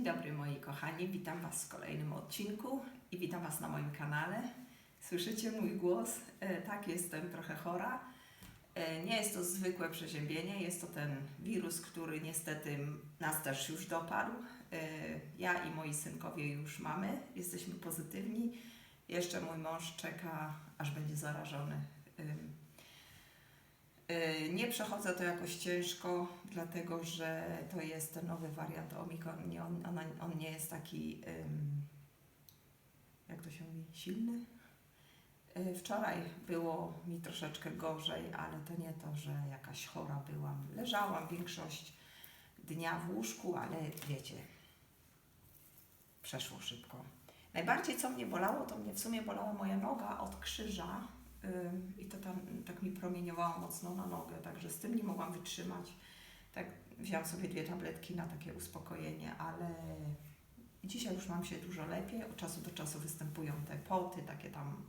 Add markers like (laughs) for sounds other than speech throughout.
Dzień dobry moi kochani, witam Was w kolejnym odcinku i witam Was na moim kanale. Słyszycie mój głos? E, tak, jestem trochę chora. E, nie jest to zwykłe przeziębienie, jest to ten wirus, który niestety nas też już dopadł. E, ja i moi synkowie już mamy, jesteśmy pozytywni. Jeszcze mój mąż czeka, aż będzie zarażony. E, Nie przechodzę to jakoś ciężko, dlatego że to jest ten nowy wariant Omikron. Nie, on, on nie jest taki, jak to się mówi, silny. E, Wczoraj było mi troszeczkę gorzej, ale to nie to, że jakaś chora byłam. Leżałam większość dnia w łóżku, ale wiecie, przeszło szybko. Najbardziej co mnie bolało, to mnie w sumie bolała moja noga od krzyża i to tam tak mi promieniowało mocno na nogę, także z tym nie mogłam wytrzymać. Tak wziąłam sobie dwie tabletki na takie uspokojenie, ale dzisiaj już mam się dużo lepiej. Od czasu do czasu występują te poty, takie tam.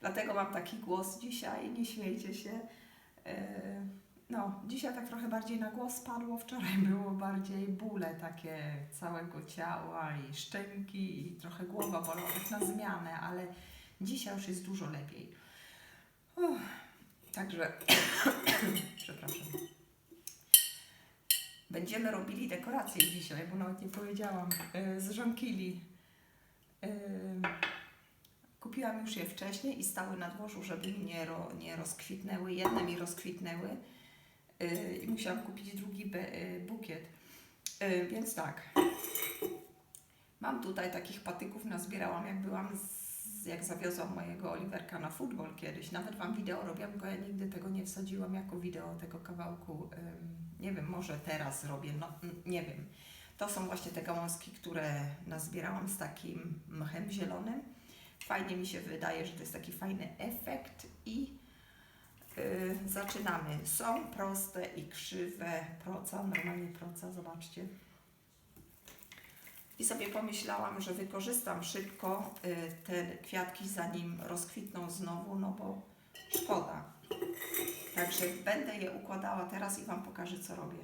Dlatego mam taki głos dzisiaj, nie śmiejcie się. Yy, No, dzisiaj tak trochę bardziej na głos padło, wczoraj (laughs) było bardziej bóle takie całego ciała i szczęki i trochę głowa bolała tak na zmianę, ale dzisiaj już jest dużo lepiej. Także, (coughs) przepraszam. Będziemy robili dekoracje dzisiaj, bo nawet nie powiedziałam, yy, z żonkili. Yy, kupiłam już je wcześniej i stały na dworzu, żeby mi nie, ro, nie rozkwitnęły. Jedne mi rozkwitnęły yy, i musiałam kupić drugi bukiet. Więc tak, mam tutaj takich patyków, nazbierałam jak byłam z, jak zawiozłam mojego Oliverka na futbol kiedyś. Nawet Wam wideo robiłam, bo ja nigdy tego nie wsadziłam jako wideo tego kawałku. Nie wiem, może teraz robię, no nie wiem. To są właśnie te gałązki, które nazbierałam z takim mchem zielonym. Fajnie mi się wydaje, że to jest taki fajny efekt i yy, zaczynamy. Są proste i krzywe proca, normalnie proca, zobaczcie. I sobie pomyślałam, że wykorzystam szybko y, te kwiatki, zanim rozkwitną znowu, no bo szkoda. Także będę je układała teraz i Wam pokażę, co robię.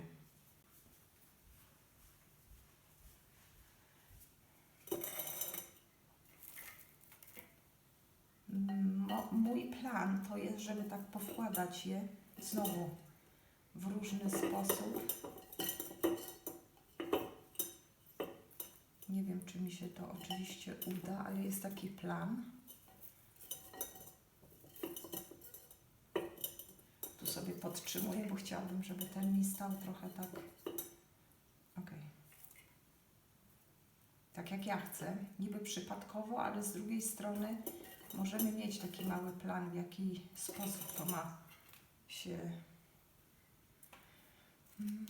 Mój plan to jest, żeby tak powkładać je znowu w różny sposób. Nie wiem, czy mi się to oczywiście uda, ale jest taki plan. Tu sobie podtrzymuję, bo chciałabym, żeby ten mi stał trochę tak. Ok. Tak jak ja chcę. Niby przypadkowo, ale z drugiej strony możemy mieć taki mały plan, w jaki sposób to ma się. Mm.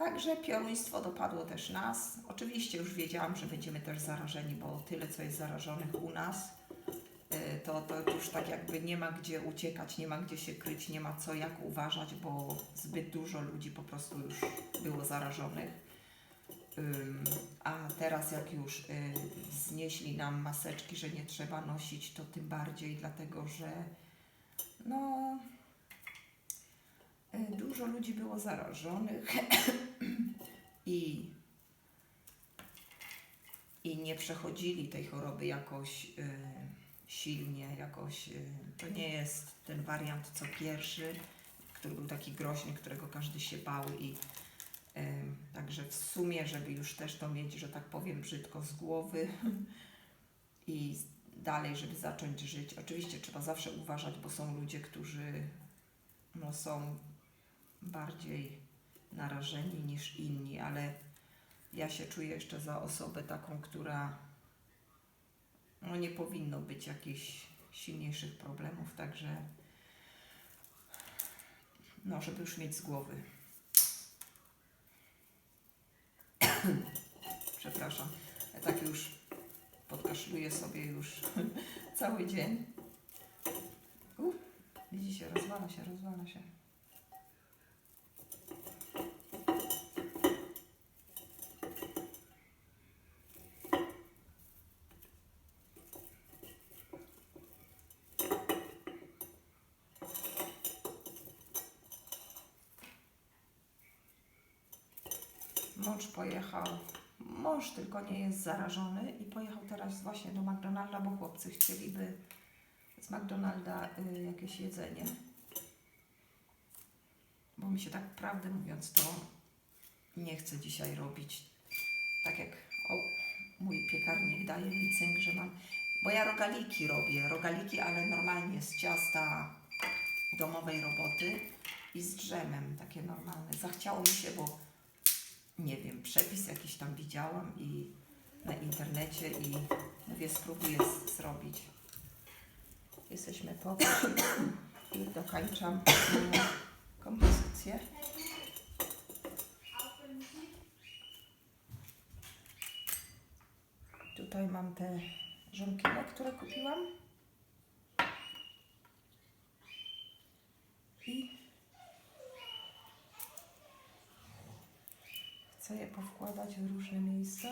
Także pioruństwo dopadło też nas. Oczywiście już wiedziałam, że będziemy też zarażeni, bo tyle, co jest zarażonych u nas, y, to, to już tak jakby nie ma gdzie uciekać, nie ma gdzie się kryć, nie ma co jak uważać, bo zbyt dużo ludzi po prostu już było zarażonych. A teraz jak już y, znieśli nam maseczki, że nie trzeba nosić, to tym bardziej, dlatego że no dużo ludzi było zarażonych i, i nie przechodzili tej choroby jakoś y, silnie, jakoś y, to nie jest ten wariant co pierwszy, który był taki groźny, którego każdy się bał i także w sumie, żeby już też to mieć, że tak powiem brzydko z głowy i dalej, żeby zacząć żyć. Oczywiście trzeba zawsze uważać, bo są ludzie, którzy no, są bardziej narażeni niż inni, ale ja się czuję jeszcze za osobę taką, która no, nie powinno być jakichś silniejszych problemów, także no, żeby już mieć z głowy. (coughs) Przepraszam, ja tak już podkaszluję sobie już (laughs) cały dzień. Uf, widzicie, rozwala się, rozwala się. Mąż pojechał, mąż tylko nie jest zarażony i pojechał teraz właśnie do McDonalda, bo chłopcy chcieliby z McDonalda y, jakieś jedzenie. Bo mi się tak prawdę mówiąc to nie chcę dzisiaj robić tak jak o, mój piekarnik daje mi cynk, że mam, bo ja rogaliki robię, rogaliki, ale normalnie z ciasta domowej roboty i z drzemem, takie normalne. Zachciało mi się, bo nie wiem, przepis jakiś tam widziałam i na internecie i mówię, spróbuję z- zrobić. Jesteśmy po i dokańczam kompozycję. Tutaj mam te żonkile, które kupiłam. I chcę je w różne miejsca.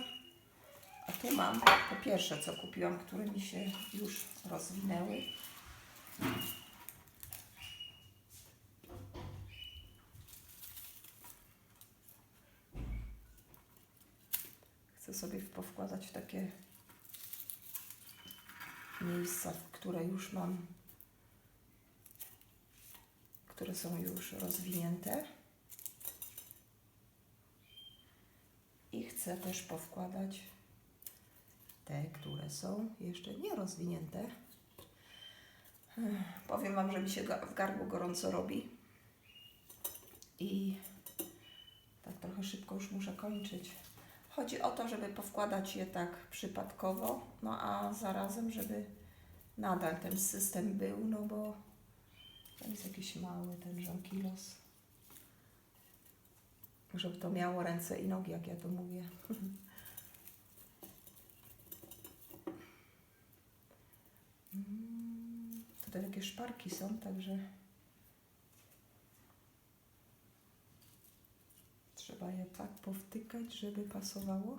A tu mam to pierwsze, co kupiłam, które mi się już rozwinęły. Chcę sobie powkładać w takie miejsca, które już mam, które są już rozwinięte. I chcę też powkładać te, które są jeszcze nierozwinięte. Powiem Wam, że mi się w gardło gorąco robi. I tak trochę szybko już muszę kończyć. Chodzi o to, żeby powkładać je tak przypadkowo, no a zarazem, żeby nadal ten system był, no bo ten jest jakiś mały, ten żonkilos. Żeby to miało ręce i nogi, jak ja to mówię. (laughs) Tutaj takie szparki są, także trzeba je tak powtykać, żeby pasowało.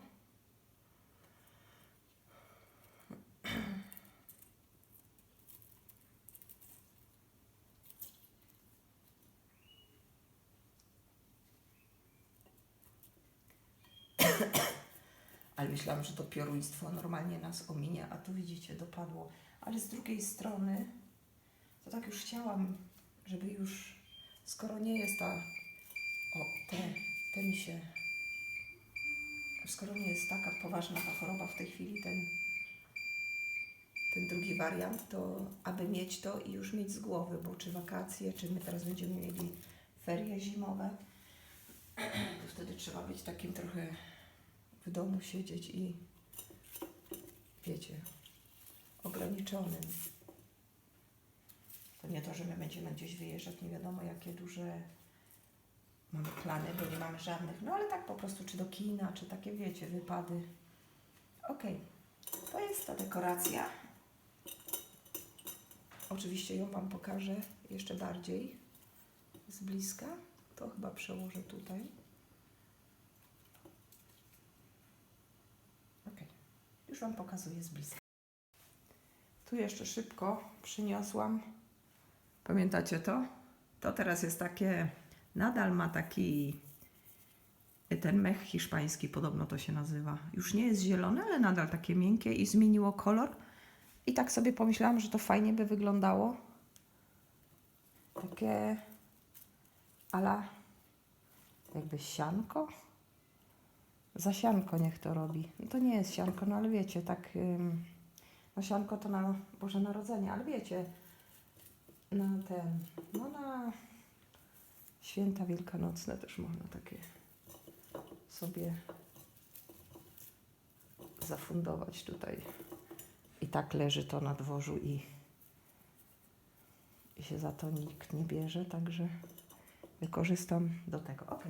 Ale myślałam, że to pioruństwo normalnie nas ominie, a tu widzicie, dopadło. Ale z drugiej strony, to tak już chciałam, żeby już, skoro nie jest ta, o, te, te mi się, skoro nie jest taka poważna ta choroba w tej chwili, ten, ten drugi wariant, to aby mieć to i już mieć z głowy, bo czy wakacje, czy my teraz będziemy mieli ferie zimowe, to wtedy trzeba być takim trochę w domu siedzieć i wiecie, ograniczonym. To nie to, że my będziemy gdzieś wyjeżdżać, nie wiadomo jakie duże mamy plany, bo nie mamy żadnych. No ale tak po prostu, czy do kina, czy takie wiecie, wypady. Okej, to jest ta dekoracja. Oczywiście ją Wam pokażę jeszcze bardziej z bliska. To chyba przełożę tutaj. Ok, już Wam pokazuję z bliska. Tu jeszcze szybko przyniosłam. Pamiętacie to? To teraz jest takie, nadal ma taki, ten mech hiszpański, podobno to się nazywa. Już nie jest zielone, ale nadal takie miękkie i zmieniło kolor. I tak sobie pomyślałam, że to fajnie by wyglądało. Takie ala jakby sianko. Za sianko niech to robi. No to nie jest sianko, no ale wiecie, tak. Ym, no sianko to na Boże Narodzenie, ale wiecie, na ten, no na święta wielkanocne też można takie sobie zafundować tutaj. I tak leży to na dworzu i, i się za to nikt nie bierze, także wykorzystam do tego. Ok.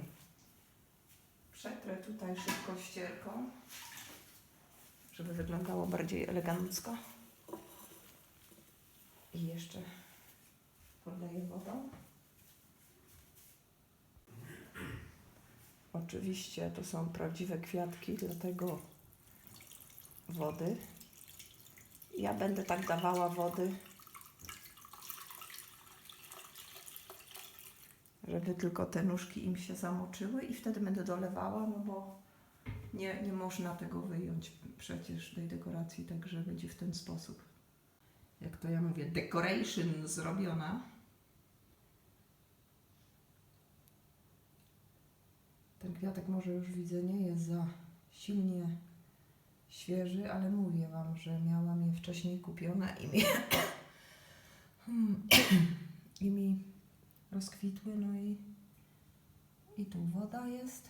Przetrę tutaj szybko ścierką, żeby wyglądało bardziej elegancko. I jeszcze podleję wodą. Oczywiście to są prawdziwe kwiatki, dlatego wody. Ja będę tak dawała wody, żeby tylko te nóżki im się zamoczyły i wtedy będę dolewała, no bo nie, nie można tego wyjąć przecież tej dekoracji, także będzie w ten sposób. Jak to ja mówię, decoration zrobiona. Ten kwiatek może już widzę nie jest za silnie świeży, ale mówię Wam, że miałam je wcześniej kupione i mi, (coughs) i mi rozkwitły, no i, i tu woda jest.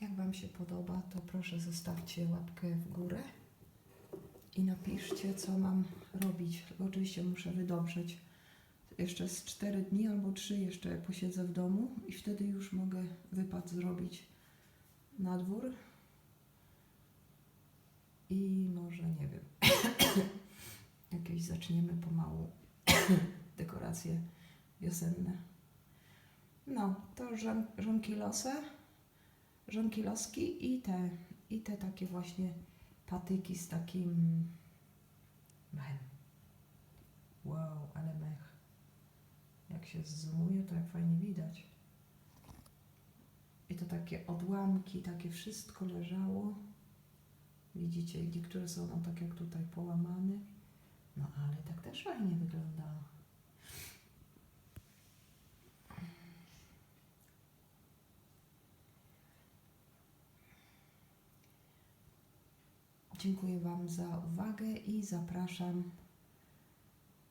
Jak Wam się podoba, to proszę zostawcie łapkę w górę i napiszcie, co mam robić. Oczywiście muszę wydobrzeć jeszcze z 4 dni albo 3 jeszcze posiedzę w domu i wtedy już mogę wypad zrobić na dwór. I może, nie wiem, (coughs) jakieś zaczniemy pomału (coughs) dekoracje wiosenne. No, to żon, żonki losy, żonki loski i te, i te takie właśnie patyki z takim mechem. Wow, ale mech. Jak się zoomuje, to jak fajnie widać. I to takie odłamki, takie wszystko leżało. Widzicie, niektóre są no, tak jak tutaj połamane. No ale tak też fajnie wyglądało. Dziękuję Wam za uwagę i zapraszam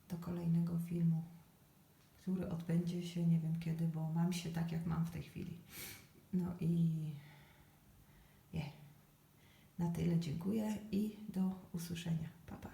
do kolejnego filmu, który odbędzie się nie wiem kiedy, bo mam się tak jak mam w tej chwili. No i je. Na tyle dziękuję i do usłyszenia. Pa, pa.